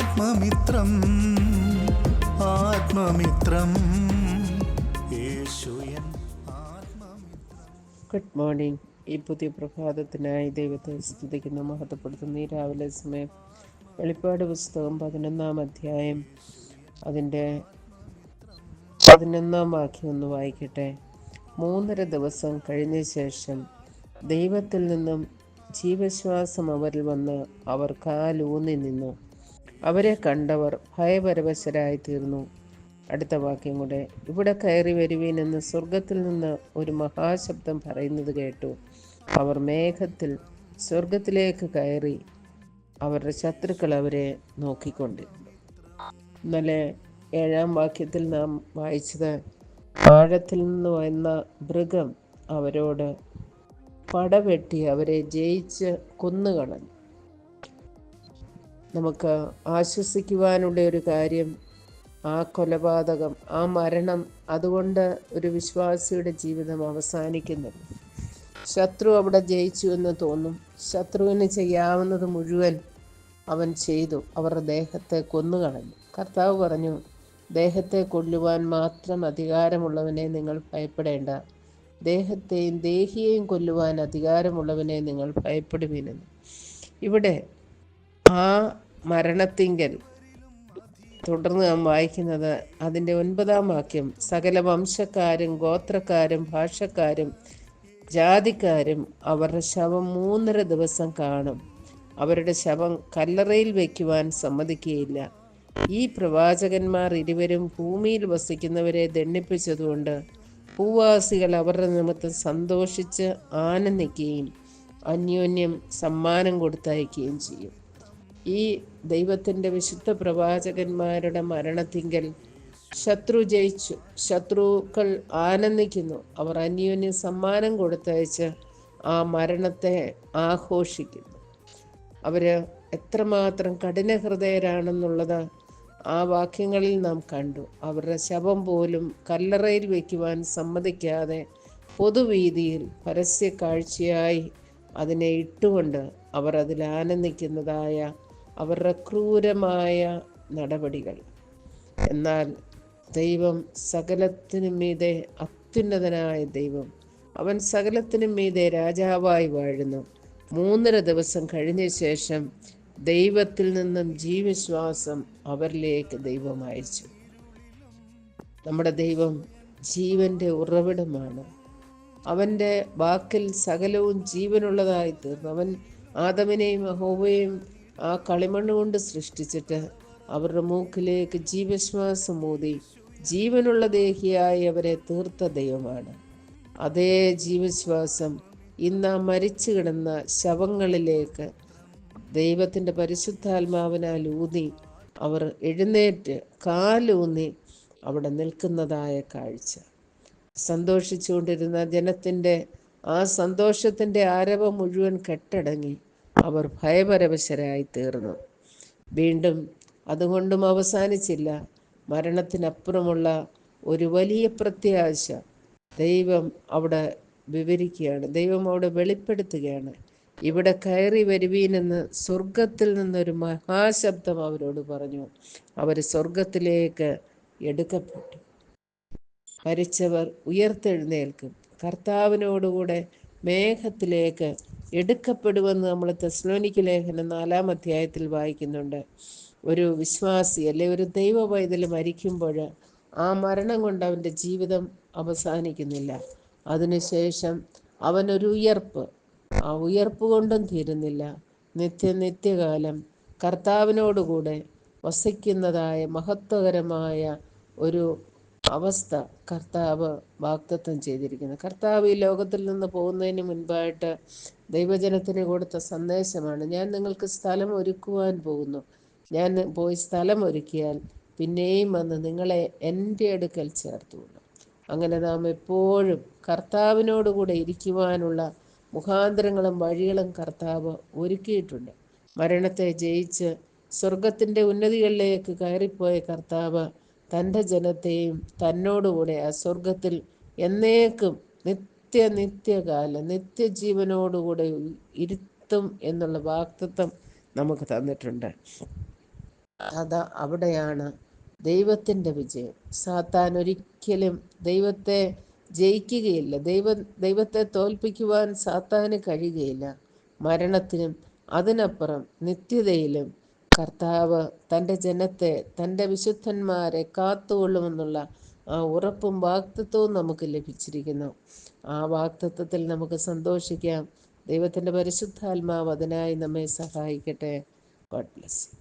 ആത്മമിത്രം ആത്മമിത്രം. Good morning ഈ പുതിയ പ്രഭാതത്തിനായി ദൈവത്തെ സ്തുതിക്കുന്ന മഹത്വപ്പെടുത്തുന്ന. ഈ രാവിലെ സമയം വെളിപ്പാട് പുസ്തകം പതിനൊന്നാം അധ്യായം. അതിന്റെ പതിനൊന്നാം വാക്യം ഒന്ന് വായിക്കട്ടെ. മൂന്നര ദിവസം കഴിഞ്ഞ ശേഷം ദൈവത്തിൽ നിന്നും ജീവശ്വാസം അവരിൽ വന്ന് അവർ കാലൂന്നി നിന്നു. അവരെ കണ്ടവർ ഭയപരവശരായി തീർന്നു അടുത്ത വാക്യം കൂടെ ഇവിടെ കയറി വരുവീനെന്ന് സ്വർഗത്തിൽ നിന്ന് ഒരു മഹാശബ്ദം പറയുന്നത് കേട്ടു. അവർ മേഘത്തിൽ സ്വർഗത്തിലേക്ക് കയറി അവരുടെ ശത്രുക്കൾ അവരെ നോക്കിക്കൊണ്ടിരുന്നു ഇന്നലെ ഏഴാം വാക്യത്തിൽ നാം വായിച്ചത് ആഴത്തിൽ നിന്ന് വന്ന മൃഗം അവരോട് പടവെട്ടി അവരെ ജയിച്ച് കൊന്നുകളഞ്ഞു. നമുക്ക് ആശ്വസിക്കുവാനുള്ള ഒരു കാര്യം ആ കൊലപാതകം ആ മരണം അതുകൊണ്ട് ഒരു വിശ്വാസിയുടെ ജീവിതം അവസാനിക്കുന്നു ശത്രു അവിടെ ജയിച്ചു എന്ന് തോന്നും. ശത്രുവിന് ചെയ്യാവുന്നത് മുഴുവൻ അവൻ ചെയ്തു. അവരുടെ ദേഹത്തെ കൊന്നുകളഞ്ഞു. കർത്താവ് പറഞ്ഞു ദേഹത്തെ കൊല്ലുവാൻ മാത്രം അധികാരമുള്ളവനെ നിങ്ങൾ ഭയപ്പെടേണ്ട. ദേഹത്തെയും ദേഹിയെയും കൊല്ലുവാൻ അധികാരമുള്ളവനെ നിങ്ങൾ ഭയപ്പെടുവീനെന്ന് ഇവിടെ ആ മരണത്തിങ്കൽ തുടർന്ന് നാം വായിക്കുന്നത് അതിന്റെ ഒൻപതാം വാക്യം. സകല വംശക്കാരും ഗോത്രക്കാരും ഭാഷക്കാരും ജാതിക്കാരും അവരുടെ ശവം മൂന്നര ദിവസം കാണും. അവരുടെ ശവം കല്ലറയിൽ വയ്ക്കുവാൻ സമ്മതിക്കുകയില്ല. ഈ പ്രവാചകന്മാർ ഇരുവരും ഭൂമിയിൽ വസിക്കുന്നവരെ ദണ്ണിപ്പിച്ചതുകൊണ്ട് ഭൂവാസികൾ അവരുടെ നിമിത്തം സന്തോഷിച്ച് ആനന്ദിക്കുകയും അന്യോന്യം സമ്മാനം കൊടുത്തയക്കുകയും ചെയ്യും. ഈ ദൈവത്തിന്റെ വിശുദ്ധ പ്രവാചകന്മാരുടെ മരണത്തിങ്കൽ ശത്രു ജയിച്ചു. ശത്രുക്കൾ ആനന്ദിക്കുന്നു. അവർ അന്യോന്യം സമ്മാനം കൊടുത്തയച്ച് ആ മരണത്തെ ആഘോഷിക്കുന്നു. അവർ എത്രമാത്രം കഠിനഹൃദയരാണെന്നുള്ളത് ആ വാക്യങ്ങളിൽ നാം കണ്ടു. അവരുടെ ശവം പോലും കല്ലറയിൽ വയ്ക്കുവാൻ സമ്മതിക്കാതെ പൊതുവീതിയിൽ പരസ്യ കാഴ്ചയായി അതിനെ ഇട്ടുകൊണ്ട് അവർ അതിൽ ആനന്ദിക്കുന്നതായ അവരുടെ ക്രൂരമായ നടപടികൾ. എന്നാൽ ദൈവം സകലത്തിനും മീതെ അത്യുന്നതനായ ദൈവം. അവൻ സകലത്തിനും മീതെ രാജാവായി വാഴുന്നു. മൂന്നര ദിവസം കഴിഞ്ഞ ശേഷം ദൈവത്തിൽ നിന്നും ജീവിശ്വാസം അവരിലേക്ക് ദൈവം അയച്ചു. നമ്മുടെ ദൈവം ജീവന്റെ ഉറവിടമാണ്. അവന്റെ വാക്കിൽ സകലവും ജീവനുള്ളതായി തീർന്നു. അവൻ ആദമിനെയും ഹോവയും ആ കളിമണ്ണ് കൊണ്ട് സൃഷ്ടിച്ചിട്ട് അവരുടെ മൂക്കിലേക്ക് ജീവശ്വാസം ഊതി ജീവനുള്ള ദേഹിയായി അവരെ തീർത്ത ദൈവമാണ്. അതേ ജീവശ്വാസം ഇന്ന് ആ മരിച്ചു കിടന്ന ശവങ്ങളിലേക്ക് ദൈവത്തിന്റെ പരിശുദ്ധാത്മാവിനാൽ ഊതി അവർ എഴുന്നേറ്റ് കാലൂന്നി അവിടെ നിൽക്കുന്നതായ കാഴ്ച. സന്തോഷിച്ചുകൊണ്ടിരുന്ന ജനത്തിന്റെ ആ സന്തോഷത്തിന്റെ ആരവം മുഴുവൻ കെട്ടടങ്ങി. അവർ ഭയപരവശരായി തീർന്നു വീണ്ടും അതുകൊണ്ടും അവസാനിച്ചില്ല. മരണത്തിനപ്പുറമുള്ള ഒരു വലിയ പ്രത്യാശ ദൈവം അവിടെ വിവരിക്കുകയാണ്. ദൈവം അവിടെ വെളിപ്പെടുത്തുകയാണ്. ഇവിടെ കയറി വരുവീനെന്ന് സ്വർഗത്തിൽ നിന്നൊരു മഹാശബ്ദം അവരോട് പറഞ്ഞു. അവർ സ്വർഗത്തിലേക്ക് എടുക്കപ്പെട്ടു. മരിച്ചവർ ഉയർത്തെഴുന്നേൽക്കും. കർത്താവിനോടുകൂടെ മേഘത്തിലേക്ക് എടുക്കപ്പെടുമെന്ന് നമ്മൾ തെസ്ലോനിക്ക് ലേഖനം നാലാം അധ്യായത്തിൽ വായിക്കുന്നുണ്ട്. ഒരു വിശ്വാസി അല്ലെ ഒരു ദൈവ പൈതൽ മരിക്കുമ്പോൾ ആ മരണം കൊണ്ട് അവന്റെ ജീവിതം അവസാനിക്കുന്നില്ല. അതിനുശേഷം അവനൊരു ഉയർപ്പ്. ആ ഉയർപ്പ് കൊണ്ടും തീരുന്നില്ല. നിത്യ നിത്യകാലം കർത്താവിനോടുകൂടെ വസിക്കുന്നതായ മഹത്വകരമായ ഒരു അവസ്ഥ കർത്താവ് വാഗ്ദത്തം ചെയ്തിരിക്കുന്നു. കർത്താവ് ഈ ലോകത്തിൽ നിന്ന് പോകുന്നതിന് മുൻപായിട്ട് ദൈവജനത്തിന് കൊടുത്ത സന്ദേശമാണ്. ഞാൻ നിങ്ങൾക്ക് സ്ഥലം ഒരുക്കുവാൻ പോകുന്നു. ഞാൻ പോയി സ്ഥലം ഒരുക്കിയാൽ പിന്നെയും വന്ന് നിങ്ങളെ എന്റെ അടുക്കൽ ചേർത്തുകൊള്ളു. അങ്ങനെ നാം എപ്പോഴും കർത്താവിനോടുകൂടെ ഇരിക്കുവാനുള്ള മുഖാന്തരങ്ങളും വഴികളും കർത്താവ് ഒരുക്കിയിട്ടുണ്ട്. മരണത്തെ ജയിച്ച് സ്വർഗത്തിന്റെ ഉന്നതികളിലേക്ക് കയറിപ്പോയ കർത്താവ് തന്റെ ജനത്തെയും തന്നോടുകൂടെ ആ സ്വർഗത്തിൽ എന്നേക്കും നിത്യ നിത്യകാലം നിത്യജീവനോടുകൂടെ ഇരുത്തും എന്നുള്ള വാക്തത്വം നമുക്ക് തന്നിട്ടുണ്ട്. അതാ അവിടെയാണ് ദൈവത്തിന്റെ വിജയം. സാത്താൻ ഒരിക്കലും ദൈവത്തെ ജയിക്കുകയില്ല. ദൈവ ദൈവത്തെ തോൽപ്പിക്കുവാൻ സാത്താന് കഴിയുകയില്ല. മരണത്തിനും അതിനപ്പുറം നിത്യതയിലും കർത്താവ് തന്റെ ജനത്തെ തന്റെ വിശുദ്ധന്മാരെ കാത്തുകൊള്ളുമെന്നുള്ള ആ ഉറപ്പും വാക്തത്വവും നമുക്ക് ലഭിച്ചിരിക്കുന്നു. ആ വാക്തത്വത്തിൽ നമുക്ക് സന്തോഷിക്കാം. ദൈവത്തിന്റെ പരിശുദ്ധാത്മാവ് അതിനായി നമ്മെ സഹായിക്കട്ടെ. God bless